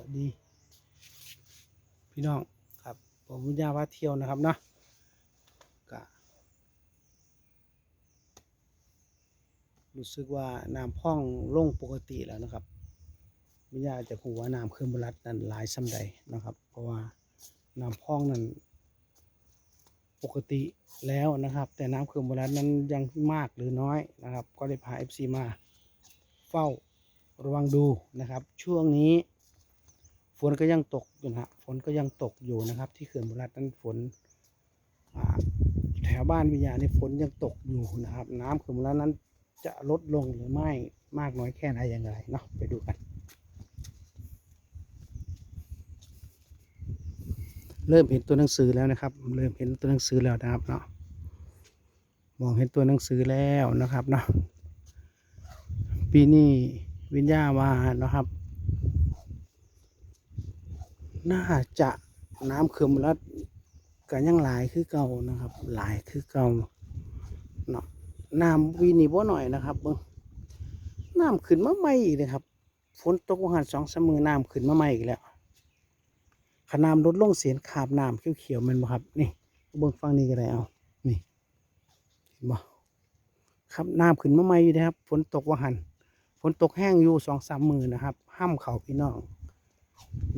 วัสดี พี่น้องครับผมวิญญาว่าเที่ยวนะครับเนาะก็รู้สึกว่าน้ำพ่องลงปกติแล้วนะครับวิญญาจะหัวาน้ำเครื่องบรัดนั้นหลายสำใดนะครับ เพราะว่าน้ำพ่องนั้นปกติแล้วนะครับ แต่น้ำเครื่องบรัดนั้นยังมากหรือน้อยนะครับ ก็ได้พา FC มาเฝ้าระวังดูนะครับ ช่วงนี้ ฝนก็ยังตกอยู่นะฝนก็ยังตกอยู่นะครับ ที่เขื่อนบุรัตนั้นฝนแถวบ้านวิญญาณนี่ฝนยังตกอยู่นะครับ น้ำเขื่อนบุรัตน์นั้นจะลดลงหรือไม่มากน้อยแค่ไหนอย่างไรเนาะไปดูกัน เริ่มเห็นตัวหนังสือแล้วนะครับ เริ่มเห็นตัวหนังสือแล้วนะครับเนาะมองเห็นตัวหนังสือแล้วนะครับเนาะปีนี้วิญญาว่านะครับ น่าจะน้ำเขื่อนบุรีรันยังหลายคือเก่านะครับ หลายคือเก่าเนาะน้ำวีนี่บ่หน่อยนะครับเบิ่งน้ำขึ้นมาใหม่อีกเลยครับฝนตกวันหันสองสามมือน้ำขึ้นมาใหม่อีกแล้วขน้ำลดลงเสียนขาบน้ำเขียวๆมันบ่ครับ นี่เบิ่งฟังนี่ก็ได้เอานี่เห็นบ่ครับน้ำขึ้นมาใหม่อยู่นะครับฝนตกวันหันฝนตกแห้งอยู่สองสามมือนะครับ ห้ามเขาพี่น้อง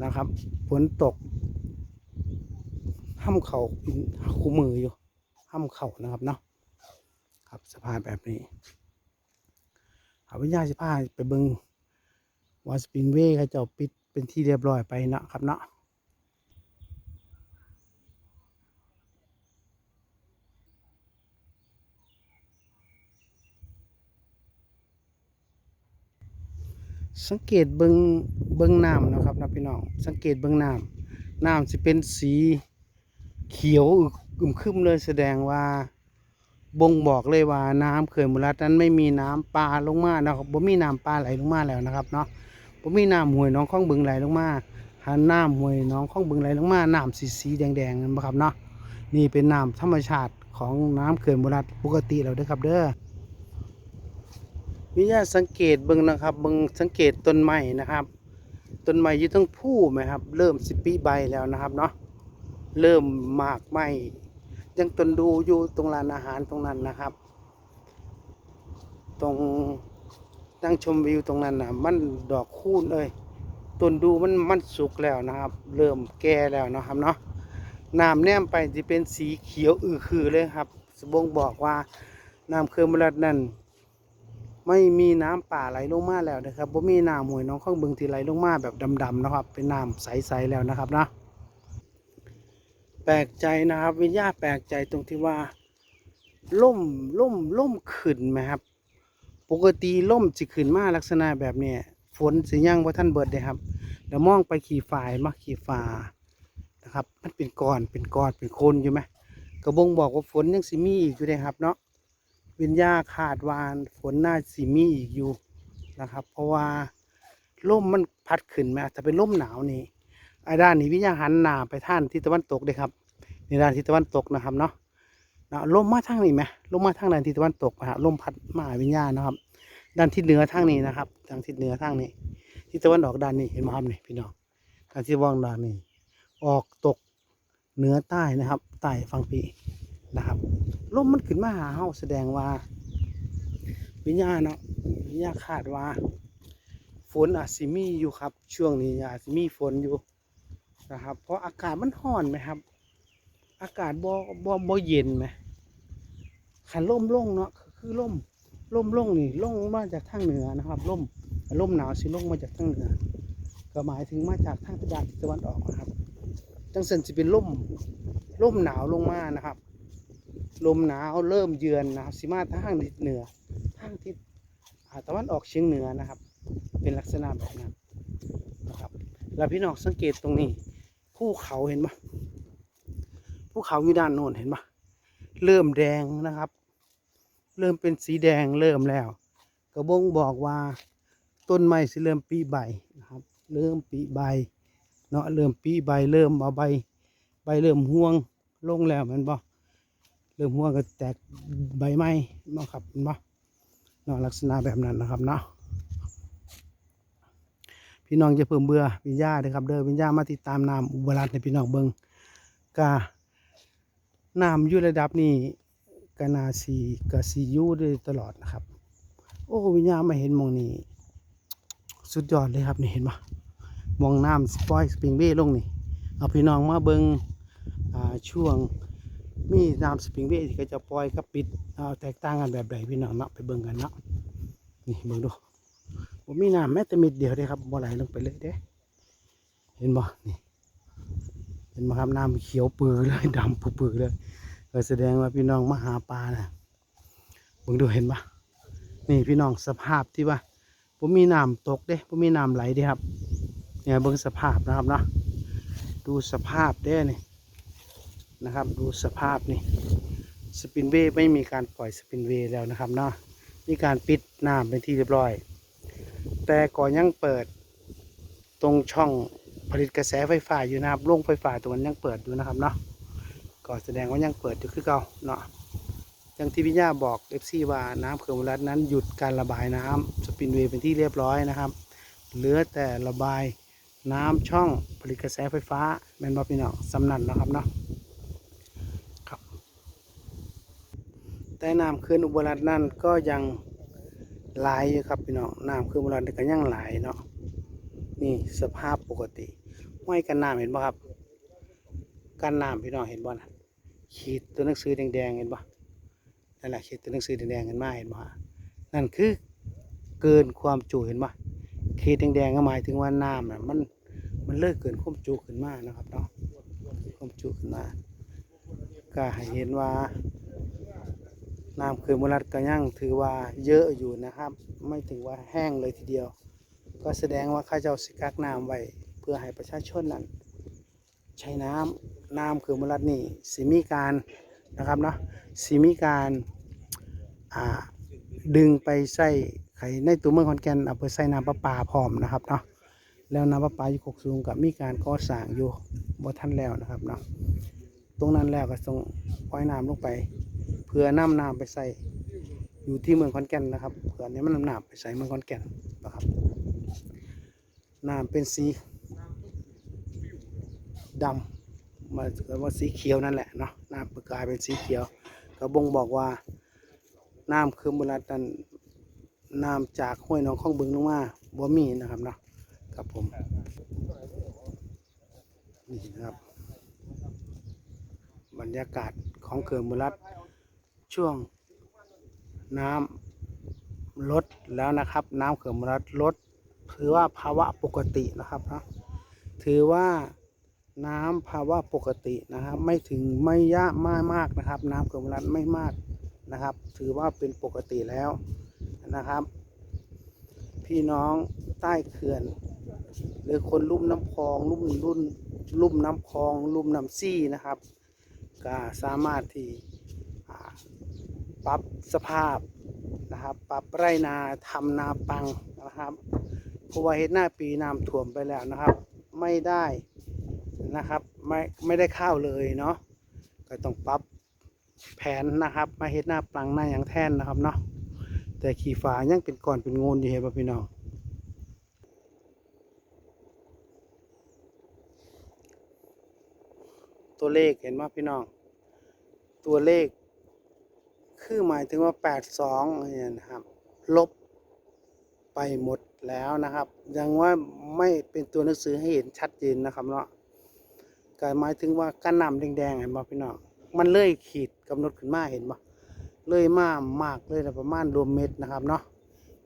นะครับฝนตกห้ามเขาคู่มืออยู่ห้ามเข่านะครับเนาะครับสภานแบบนี้อาวิญญาสิพาไปเบิงวาสปริงเวย์เขาจะปิดเป็นที่เรียบร้อยไปนะครับเนาะ สังเกตเบิงเบิงน้ำนะครับนะพี่น้องสังเกตเบิงน้ำน้ำจะเป็นสีเขียวอึมครึมเลยแสดงว่าบ่งบอกเลยว่าน้ำเขื่อนบุรีรัตน์นั้นไม่มีน้ำปลาลงมานะครับบ่มีน้ำปลาไหลลงมาแล้วนะครับเนาะบ่มีน้ำห้วยน้องข้องบึงไหลลงมาหาน้ำห้วยน้องข้องบึงไหลลงมาน้ำสีสีแดงแดงๆนั่นบ่ครับเนาะนี่เป็นน้ำธรรมชาติของน้ำเขื่อนบุรีรัตน์ปกติแล้วเด้อครับเด้อ วิญญาสังเกตเบิ่งนะครับเบิ่งสังเกตต้นไม้นะครับต้นไม้อยู่ทั้งผู้ไหมครับ เริ่มสิปีใบแล้วนะครับเนาะเริ่มหมากไหมยังต้นดูอยู่ตรงร้านอาหารตรงนั้นนะครับ ตรงนั่งชมวิวตรงนั้นนะมันดอกคูณเลยต้นดูมันมันสุกแล้วนะครับ เริ่มแก่แล้วนะครับเนาะน้ำแนมไปจะเป็นสีเขียวอือคือเลยครับสบงบอกว่าน้ำเคื่อนบรัดนั่น ไม่มีน้ำป่าไหลลงมาแล้วนะครับบ่มีน้ำห้วยน้องข้างบึงที่ไหลลงมาแบบดำๆนะครับ เป็นน้ำใสๆแล้วนะครับเนาะแปลกใจนะครับ วิญญาแปลกใจตรงที่ว่าล่มล่มล่มขึ้นไหมครับ ปกติล่มจะขึ้นมาลักษณะแบบเนี้ยฝนสิยังว่าท่านเบิดเลยครับเดี๋ยวมองไปขี่ฝ่ายมาขี่ฝ่านะครับ มันเป็นก้อนเป็นก้อนเป็นโคนอยู่ไหมกระบงบอกว่าฝนยังสิมีอีกอยู่เลยครับเนาะ วิญญาขาดวานฝนน่าสิมีอีกอยู่นะครับ เพราะว่าล่มมันพัดขึ้นมาถ้าเป็นล่มหนาวนี่ไอ้ด้านนี้วิญญาหันหน้าไปท่านทิศตะวันตกเลยครับในด้านทิศตะวันตกนะครับเนาะนะลมมาทางนี้ไหมลมมาทางด้านทิศตะวันตกนะฮะลมพัดมาวิญญาณนะครับ ด้านทิศเหนือทางนี้นะครับทางทิศเหนือทางนี้ทิศตะวันออกด้านนี้เห็นไหมครับนี่พี่น้องทางทิศวันออกด้านนี้ ออกตกเหนือใต้นะครับใต้ฝั่งปีนะครับ ลมมันขึ้นมาหาเฮาแสดงว่า วิญญาณเนาะวิญญาณคาดว่า ฝนอาจสิมีอยู่ครับ ช่วงนี้อาจสิมีฝนอยู่นะครับ เพราะอากาศมันร้อนไหมครับ อากาศบ่บ่บ่เย็นไหมขันล่มลงเนาะคือล่มล่มลงนี่ลงมาจากทางเหนือนะครับล่มล่มหนาวสิลงมาจากทางเหนือก็หมายถึงมาจากทางทิศตะวันออกนะครับจังสันสิเป็นล่มล่มหนาวลงมานะครับ ลมหนาวเริ่มเยือนนะครับสิมาทางทิศเหนือทางทิศอ่ตะวันออกเฉียงเหนือนะครับ เป็นลักษณะแบบนั้นนะครับ แล้วพี่น้องสังเกตตรงนี้ภูเขาเห็นปะภูเขาอยู่ด้านโน้นเห็นปะเริ่มแดงนะครับ เริ่มเป็นสีแดงเริ่มแล้วกระบงบอกว่าต้นไม้สิเริ่มปีใบนะครับ เริ่มปีใบเนาะเริ่มปีใบเริ่มเอาใบ ใบเริ่มห่วงลงแล้วแมันบ่ เริ่มห่วก็แตกใบไม้เนาะครับเห็นบ่เนาะลักษณะแบบนั้นนะครับเนาะพี่น้องจะเพิ่มเบื่อวิญญาเด้อครับเด้อวิญญามาติดตามน้ำอุบลรัตให้พี่น้องเบิงกาน้ำอยู่ระดับนี้กนาสีกสียู่ได้ตลอดนะครับ โอ้วิญญามาเห็นมองนี้สุดยอดเลยครับนี่เห็นปะมองน้ำสปอยสปริงเบ้ลงนี่เอาพี่น้องมาเบิงช่วง มีน้ำสปริงเบ้ที่ก็จะปล่อยกับปิดเอาแตกต่างกันแบบใดพี่น้องเนาะไปเบิ่งกันเนาะนี่เบิ่งดูผมมีน้ำแม้แต่ม็ดเดียวเด้ครับบ่ไหลลงไปเลยเด้เห็นบ่นี่เห็นบ่ครับน้ำเขียวปือเลยดำปือเลยก็แสดงว่าพี่น้องมาหาปลานะเบิ่งดูเห็นปะนี่พี่น้องสภาพที่ว่าผมมีน้ำตกเด้ผมมีน้ำไหลเด้ครับเนี่ยเบิ่งสภาพนะครับเนาะดูสภาพเด้นี่ นะครับ ดูสภาพนี่สปินเวย์ไม่มีการปล่อยสปินเวย์แล้วนะครับเนาะมีการปิดน้ำเป็นที่เรียบร้อย แต่ก็ยังเปิดตรงช่องผลิตกระแสไฟฟ้าอยู่นะครับโรงไฟฟ้าตัวนั้นยังเปิดอยู่นะครับเนาะก็แสดงว่ายังเปิดอยู่คือเก่าเนาะอย่างที่พี่ย่าบอกเอฟซีว่าน้ำเขื่อนอุบลรัฐนั้นหยุดการระบายน้ำสปินเวย์เป็นที่เรียบร้อยนะครับ เหลือแต่ระบายน้ำช่องผลิตกระแสไฟฟ้าแมนบอพี่น้องสำนันนะครับเนาะครับ แต่น้ำเขื่อนอุบลรัฐนั่นก็ยังไหลอยู่ครับพี่น้องน้ำเขื่อนอุบลรัฐก็ยังไหลเนาะนี่สภาพปกติห้อยกันน้ำเห็นป่ะครับกันน้ำพี่น้องเห็นบ่นะขีดตัวหนังสือแดงๆเห็นป่ะนั่นแหละขีดตัวหนังสือแดงๆกันมาเห็นป่ะนั่นคือเกินความจุเห็นป่ะขีดแดงๆก็หมายถึงว่าน้ำน่ะมันมันเลิกเกินความจุขึ้นมานะครับเนาะความจุขึ้นมาก็ให้เห็นว่า น้ำเขื่อนบุรัดก็ยังถือว่าเยอะอยู่นะครับ ไม่ถึงว่าแห้งเลยทีเดียว ก็แสดงว่าข้าเจ้าสิกักน้ำไว้เพื่อให้ประชาชนนั้น ใช้น้ำน้ำเขื่อนบุรัดนี่สิมีการนะครับเนาะสิมีการดึงไปใส่ไข่ในตัวเมืองขอนแก่นเอาไปใส่น้ำประปาพร้อมนะครับเนาะแล้วน้ำประปาอยู่กกสูงกับมีการก่อสร้างอยู่บ่ทันแล้วนะครับเนาะตรงนั้นแล้วก็ส่งปล่อยน้ำลงไป เพื่อน้ำน้ำไปใส่อยู่ที่เมืองขอนแก่นนะครับเพื่อนี้มันน้ำน้ำไปใส่เมืองขอนแก่นนะครับน้ำเป็นสีดำมาว่าสีเขียวนั่นแหละเนาะน้ำกลายเป็นสีเขียว ก็บ่งบอกว่าน้ำคือมูลนั้นน้ำจากห้วยหนองข้องบึงลงมาบ่มีนะครับเนาะครับผมนี่นะครับ บรรยากาศของเขื่อนมูลัด ช่วงน้ำลดแล้วนะครับ น้ำเขื่อนมูลัดลดถือว่าภาวะปกตินะครับนะถือว่าน้ำภาวะปกตินะครับ ไม่ถึงไม่ยะมากมากนะครับ น้ำเขื่อนมูลัดไม่มากนะครับ ถือว่าเป็นปกติแล้วนะครับ พี่น้องใต้เขื่อน หรือคนลุ่มน้ำคลองลุ่มรุ่นลุ่มน้ำคลอง ลุ่มน้ำซี่นะครับ ก็สามารถที่ ปรับสภาพนะครับ ปรับไรนาทำนาปังนะครับเพราะว่าเฮ็ดหน้าปีน้ำท่วมไปแล้วนะครับ ไม่ได้นะครับไม่ไม่ได้ข้าวเลยเนาะก็ต้องปรับแผนนะครับ มาเฮ็ดหน้าปังหน้าอย่างแท่นนะครับเนาะแต่ขี่ฝายังเป็นก่อนเป็นงูนอยู่เห็นป่ะพี่น้องตัวเลขเห็นไหมพี่น้อง ตัวเลข คือหมายถึงว่า 82เนี่ยนะครับ ลบไปหมดแล้วนะครับ ยังว่าไม่เป็นตัวหนังสือให้เห็นชัดเจนนะครับเนาะก็หมายถึงว่ากั้นนำแดงๆเห็นป่พี่น้องมันเลื่อยขีดกำหนดขึ้นมาเห็นปะเลยมากมากเลยนะประมาณรวมเม็ดนะครับเนาะ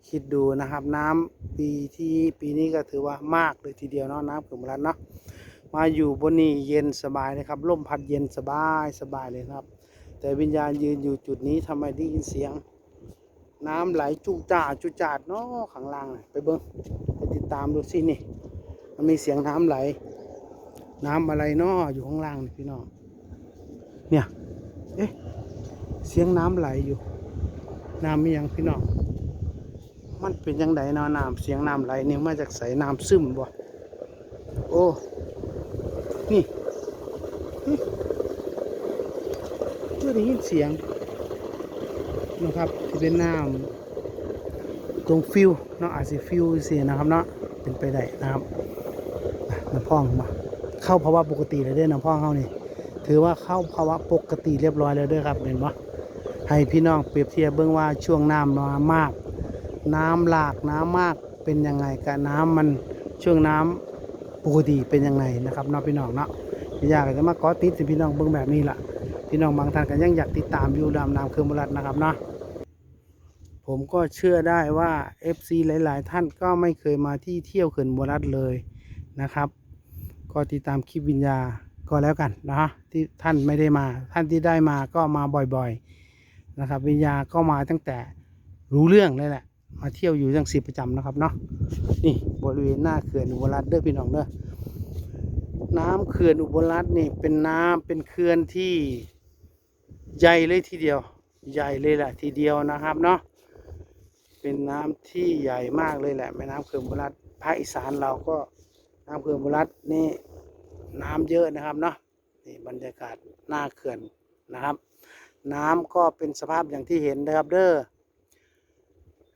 คิดดูนะครับน้ำปีที่ปีนี้ก็ถือว่ามากเลยทีเดียวเนาะน้ำเขื่อนบุรีเนาะมาอยู่บนนี้เย็นสบายนะครับลมพัดเย็นสบายสบายเลยครับ แต่วิญญาณยืนอยู่จุดนี้ทำไมได้ยินเสียง น้ำไหลจุจ่าจุจาดเนาะข้างล่างไปเบิ้งไปติดตามดูสินี่ มันมีเสียงน้ำไหล น้ำอะไรเนาะอยู่ข้างล่างพี่น้องเนี่ยเอ๊ะเสียงน้ำไหลอยู่ น้ำมีหยังพี่น้องมันเป็นยังไงเนาะน้ำเสียงน้ำไหลนี่มาจากใสน้ำซึมบ่โอ้นี่ เพื่อได้ยินเสียงนะครับที่เป็นน้ำตรงฟิวเนาะอาจสิฟิวเสียนะครับเนาะเป็นไปได้นะครับน้ำพองมาเข้าภาวะปกติเลยเด้อน้ำพองเข้านี่ถือว่าเข้าภาวะปกติเรียบร้อยแล้วด้อครับเห็นปะให้พี่น้องเปรียบเทียบเบื้องว่าช่วงน้ำน้ำมาก น้ำหลากน้ำมากเป็นยังไงกับน้ำมันช่วงน้ำปกติเป็นยังไงนะครับเนาะพี่น้องเนาะพี่อยากจะมาเกาะติดสิพี่น้องเบื้องแบบนี้ล่ะ พี่น้องบางท่านก็ยังอยากติดตามอยู่ดำน้ำเครื่องบรัดนะครับเนาะผมก็เชื่อได้ว่า FC หลาย ๆ ท่านก็ไม่เคยมาที่เที่ยวเขื่อนบรัดเลยนะครับ ก็ติดตามคลิปวิญญาก็แล้วกันนะฮะที่ท่านไม่ได้มา ท่านที่ได้มาก็มาบ่อยๆนะครับ วิญญาก็มาตั้งแต่รู้เรื่องเลยแหละมาเที่ยวอยู่ตั้งสิประจำนะครับเนาะนี่บริเวณหน้าเขื่อนอุบลรัตน์เด้อพี่น้องเด้อน้ำเขื่อนอุบลรัตน์นี่เป็นน้ำเป็นเขื่อนที่ ใหญ่เลยทีเดียว ใหญ่เลยแหละทีเดียวนะครับเนาะเป็นน้ำที่ใหญ่มากเลยแหละแม่น้ำเขื่อนอุรัตภาคอีสานเราก็น้ำเขื่อนอุรัตนี่น้ำเยอะนะครับเนาะนี่บรรยากาศหน้าเขื่อนนะครับ น้ำก็เป็นสภาพอย่างที่เห็นนะครับเด้อ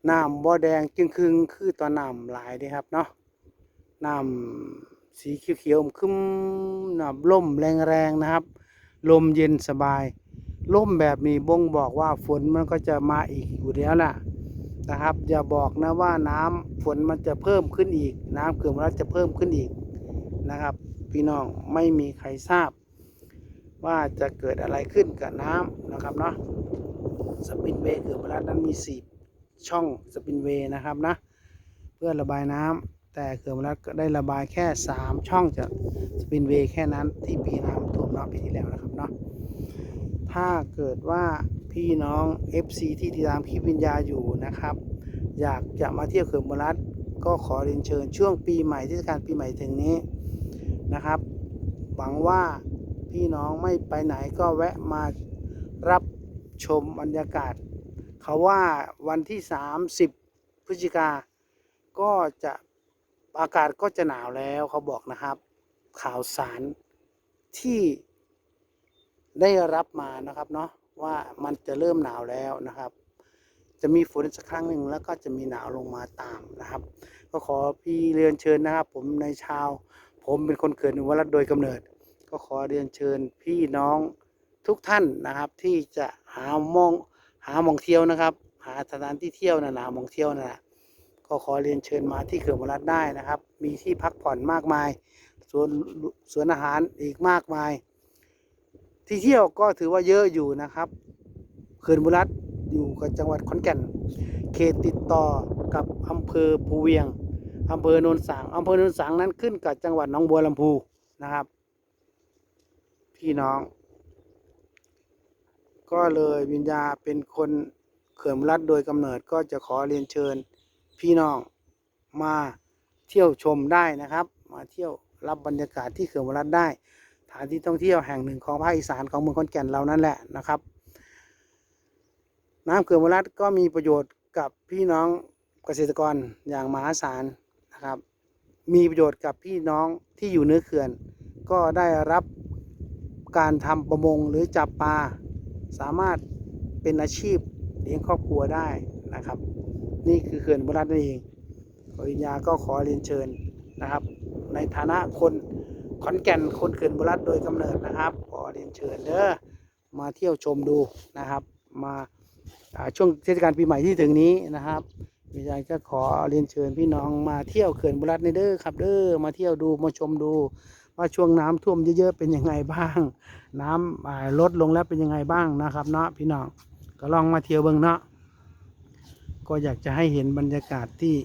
น้ำบ่อแดงจึงคึงคือตอนน้ำหลายด้ครับเนาะน้ำสีเขียวๆคึมน้ำลมแรงๆนะครับ ลมเย็นสบาย ลมแบบนี้บ่งบอกว่าฝนมันก็จะมาอีกอยู่แล้วล่ะนะครับ อย่าบอกนะว่าน้ำฝนมันจะเพิ่มขึ้นอีก น้ำเขื่อนมันจะเพิ่มขึ้นอีกนะครับ พี่น้องไม่มีใครทราบ ว่าจะเกิดอะไรขึ้นกับน้ำนะครับเนาะสปินเวย์เขื่อนพระนั้นมีสี่ช่องสปินเวย์นะครับนะเพื่อระบายน้ำแต่เขื่อนพระก็ได้ระบายแค่ 3 ช่องจากสปินเวย์แค่นั้นที่ปีน้ำท่วมรอบปีที่แล้วนะครับเนาะ ถ้าเกิดว่าพี่น้อง FC ที่ติดตามคลิปวิญญาอยู่นะครับ อยากจะมาเที่ยวเขื่อนบุรัฐก็ขอเรียนเชิญช่วงปีใหม่เทศกาลปีใหม่ถึงนี้นะครับ หวังว่าพี่น้องไม่ไปไหนก็แวะมารับชมบรรยากาศ เขาว่าวันที่ 30 พฤศจิกา ก็จะอากาศก็จะหนาวแล้วเขาบอกนะครับ ข่าวสารที่ ได้รับมานะครับเนาะว่ามันจะเริ่มหนาวแล้วนะครับ จะมีฝนสักครั้งหนึ่งแล้วก็จะมีหนาวลงมาตามนะครับ ก็ขอพี่เรียนเชิญนะครับ ผมในชาว ผมเป็นคนเกิดในวัดโดยกำเนิด ก็ขอเรียนเชิญพี่น้องทุกท่านนะครับ ที่จะหามองหาหมองเที่ยวนะครับ หาสถานที่เที่ยวนะนะหมองเที่ยวนะนะก็ขอเรียนเชิญมาที่เขื่อนบรัดได้นะครับ มีที่พักผ่อนมากมายสวนสวนอาหารอีกมากมาย ที่เที่ยวก็ถือว่าเยอะอยู่นะครับเขื่อนบุรัดอยู่กับจังหวัดขอนแก่น เขตติดต่อกับอำเภอภูเวียงอำเภอโนนสางอำเภอโนนสางนั้นขึ้นกับจังหวัดหนองบัวลำพูนะครับ พี่น้อง ก็เลยวิญญาเป็นคนเขื่อนรัฐโดยกำเนิดก็จะขอเรียนเชิญ พี่น้องมาเที่ยวชมได้นะครับ มาเที่ยวรับบรรยากาศที่เขื่อนรัฐได้ ถานที่ท่องเที่ยวแห่งหนึ่งของภาคอีสานของเมืองขอนแก่นเรานั่นแหละนะครับ น้ำเขื่อนรัฐก็มีประโยชน์กับพี่น้องเกษตรกรอย่างมหาศาลนะครับ มีประโยชน์กับพี่น้องที่อยู่เนื้อเขื่อน ก็ได้รับการทำประมงหรือจับปลาสามารถเป็นอาชีพเลี้ยงครอบครัวได้นะครับ นี่คือเขื่อนบุรัตนั่นเองปริญญาก็ขอเรียนเชิญนะครับ ในฐานะคน ขอนแก่นคนเขื่อนบุรัตโดยกำเนิดนะครับขอเรียนเชิญเด้อมาเที่ยวชมดูนะครับ มาช่วงเทศกาลปีใหม่ที่ถึงนี้นะครับวิญญาณก็ขอเรียนเชิญพี่น้องมาเที่ยวเขื่อนบุรัตในเด้อครับเด้อมาเที่ยวดูมาชมดู ว่าช่วงน้ำท่วมเยอะๆเป็นยังไงบ้าง น้ำอ่าลดลงแล้วเป็นยังไงบ้างนะครับเนาะพี่น้องก็ลองมาเที่ยวเบิ่งเนาะก็อยากจะให้เห็นบรรยากาศที่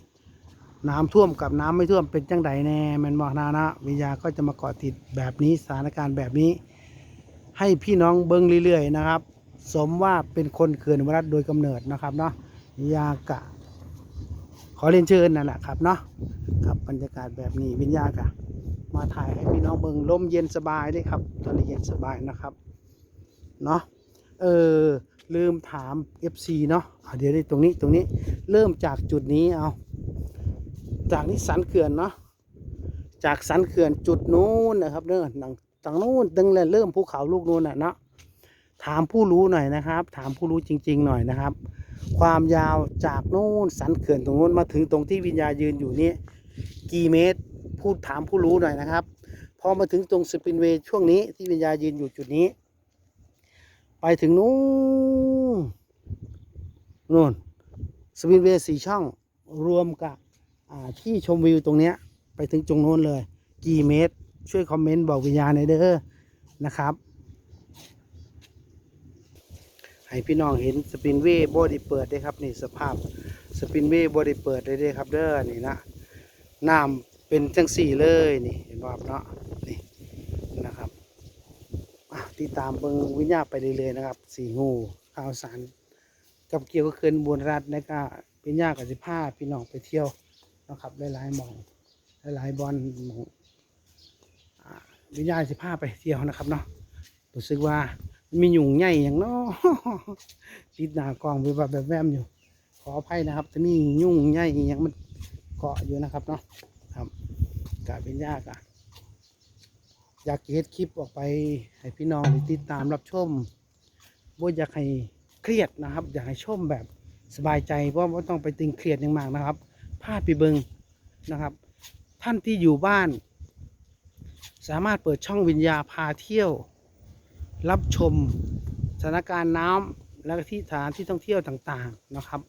น้ำท่วมกับน้ำไม่ท่วมเป็นจังใดแน่แมันบอกนานะวิญญาก็จะมาเกาะติดแบบนี้สถานการณ์แบบนี้ ให้พี่น้องเบิ่งเรื่อยๆนะครับ สมว่าเป็นคนเขื่อนวรัตโดยกำเนิดนะครับเนาะวิญญากะ ขอเรียนเชิญนั่นแหละครับเนาะครับบรรยากาศแบบนี้วิญญากะ มาถ่ายให้พี่น้องเบิ่งลมเย็นสบายเลยครับตอนนี้เย็นสบายนะครับเนาะเออลืมถาม FC เนาะเดี๋ยวนี้ตรงนี้ตรงนี้เริ่มจากจุดนี้เอา จากนี้สันเขื่อนเนาะจากสันเขื่อนจุดนู้นนะครับเด้อหนังทางนู้นตั้งแต่เริ่มภูเขาลูกนู้นน่ะเนาะถามผู้รู้หน่อยนะครับ ถามผู้รู้จริง ๆ หน่อยนะครับ ความยาวจากนู้นสันเขื่อนตรงนู้นมาถึงตรงที่วิญญายืนอยู่นี้กี่เมตรพูดถามผู้รู้หน่อยนะครับพอมาถึงตรงสปินเวย์ช่วงนี้ที่วิญญายืนอยู่จุดนี้ ไปถึงนู้นนู่นสปินเวย์สี่ช่องรวมกับ ที่ชมวิวตรงเนี้ยไปถึงตรงโน้นเลย กี่เมตร ช่วยคอมเมนต์บอกวิญญาณหน่อยเด้อนะครับ ให้พี่น้องเห็นสปินเวย์บอดี้เปิดได้ครับนี่สภาพสปินเวย์บอดี้เปิดได้เลยครับเด้อนี่นะน้ำเป็นจังสี่เลยนี่เห็นบ่ครับเนาะนี่นะครับติดตามเบิงวิญญาณไปเรื่อยๆนะครับสีงูข่าวสารกับเกี่ยวกับเขื่อนบวนรัฐนะก็วิญญาณกับสิพาพี่น้องไปเที่ยว นะครับหลายๆหมองหลายๆบอลหมองวิญญาณสิพาไปเที่ยวนะครับเนาะรู้สึกว่ามีหยุ่งใหญ่อย่างเนาะปิดหน้ากล้องไปแบบแบบแวมอยู่ ขออภัยนะครับจะมียุ่งใหญ่อย่างมันเกาะอยู่นะครับเนาะครับกาเป็นยากอะอยากเฮ็ดคลิปออกไปให้พี่น้องติดตามรับชมว่าอยากให้เครียดนะครับ อยากให้ชมแบบสบายใจเพราะว่าต้องไปตึงเครียดอย่างมากนะครับ พาไปเบิงนะครับ ท่านที่อยู่บ้าน สามารถเปิดช่องวิญญาพาเที่ยว รับชมสถานการณ์น้ำและที่สถานที่ท่องเที่ยวต่างๆนะครับ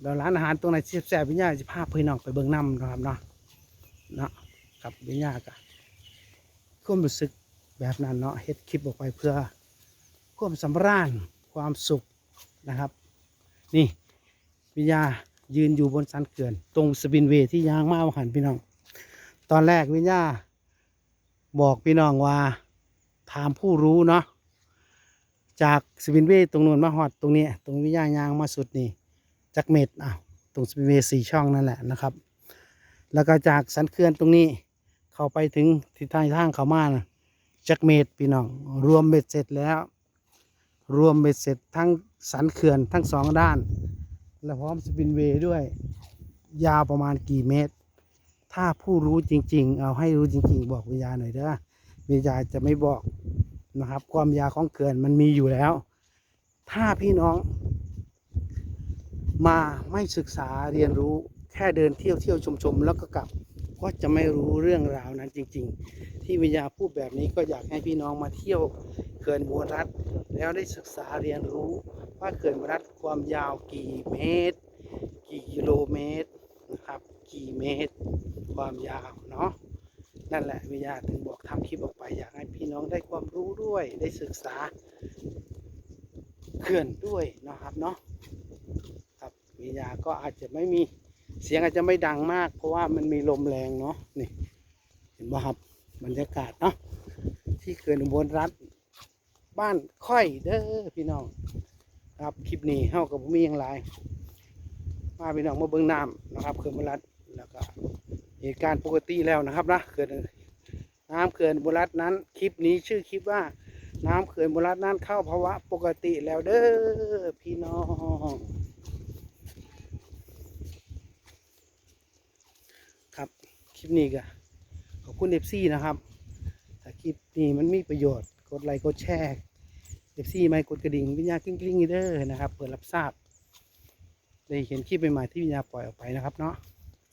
แล้วร้านอาหารตรงไหนแซ่บวิญญาจะพาพี่น้องไปเบิงน้ำนะครับเนาะเนาะกับวิญญาก็ความรู้สึกแบบนั้นเนาะเฮ็ดคลิปออกไปเพื่อความสำราญความสุขนะครับ นี่วิญญา ยืนอยู่บนสันเขื่อน ตรงสปินเวย์ที่ยางมาหันพี่น้อง ตอนแรกวิญญาบอกพี่น้องว่าถามผู้รู้เนาะจากสปินเวย์ตรงนู้นมาฮอดตรงนี้ ตรงวิญญายางมาสุดนี่จากเม็ดอะตรงสปินเวย์สี่ช่องนั่นแหละนะครับ แล้วก็จากสันเขื่อนตรงนี้เข้าไปถึงทิศทางทางเขามานะจากเม็ดพี่น้องรวมเบ็ดเสร็จแล้ว รวมเบ็ดเสร็จทั้งสันเขื่อนทั้งสองด้าน และพร้อมสปินเวย์ด้วย ยาวประมาณกี่เมตร ถ้าผู้รู้จริง ๆ เอาให้รู้จริง ๆ บอกวิญญาณหน่อยเด้อวิญญาณจะไม่บอกนะครับ ความยาวของเขื่อนมันมีอยู่แล้ว ถ้าพี่น้องมาไม่ศึกษาเรียนรู้แค่เดินเที่ยวเที่ยวชมชมๆแล้วก็กลับ ก็จะไม่รู้เรื่องราวนั้นจริง ๆ ที่วิญญาพูดแบบนี้ก็อยากให้พี่น้องมาเที่ยวเขื่อนบัวรัฐแล้วได้ศึกษาเรียนรู้ว่าเขื่อนบัวรัฐความยาวกี่เมตร กี่กิโลเมตรนะครับ กี่เมตร ความยาวเนาะนั่นแหละวิญญาถึงบอกทำคลิปออกไป อยากให้พี่น้องได้ความรู้ด้วยได้ศึกษาเขื่อนด้วยนะครับเนาะครับวิญญาก็อาจจะไม่มี เสียงอาจจะไม่ดังมาก เพราะว่ามันมีลมแรงเนาะนี่ เห็นไหมครับบรรยากาศเนาะที่เขื่อนอุบลรัฐบ้านค่อยเด้อพี่น้องครับคลิปนี้เฮากับผมมีอย่างไรมาพี่น้องมาเบิ่งน้ำนะครับเขื่อนอุบลรัฐแล้วก็เหตุการณ์ปกติแล้วนะครับนะเขื่อนน้ำเขื่อนบุรัตนั้น คลิปนี้ชื่อคลิปว่า น้ำเขื่อนบุรัตนั้นเข้าภาวะปกติแล้วเด้อพี่น้องครับค ลิปนี้ก็ขอบคุณเอฟซีนะครับถ้าคลิปนี้มันมีประโยชน์กดไลค์กดแชร์เอฟซีไม่กดกระดิ่งวิญญาณกริ๊งกริ๊งๆเด้อนะครับ เปิดรับทราบได้เห็นคลิปใหม่ๆที่วิญญาณปล่อยออกไปนะครับเนาะ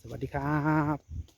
สวัสดีครับ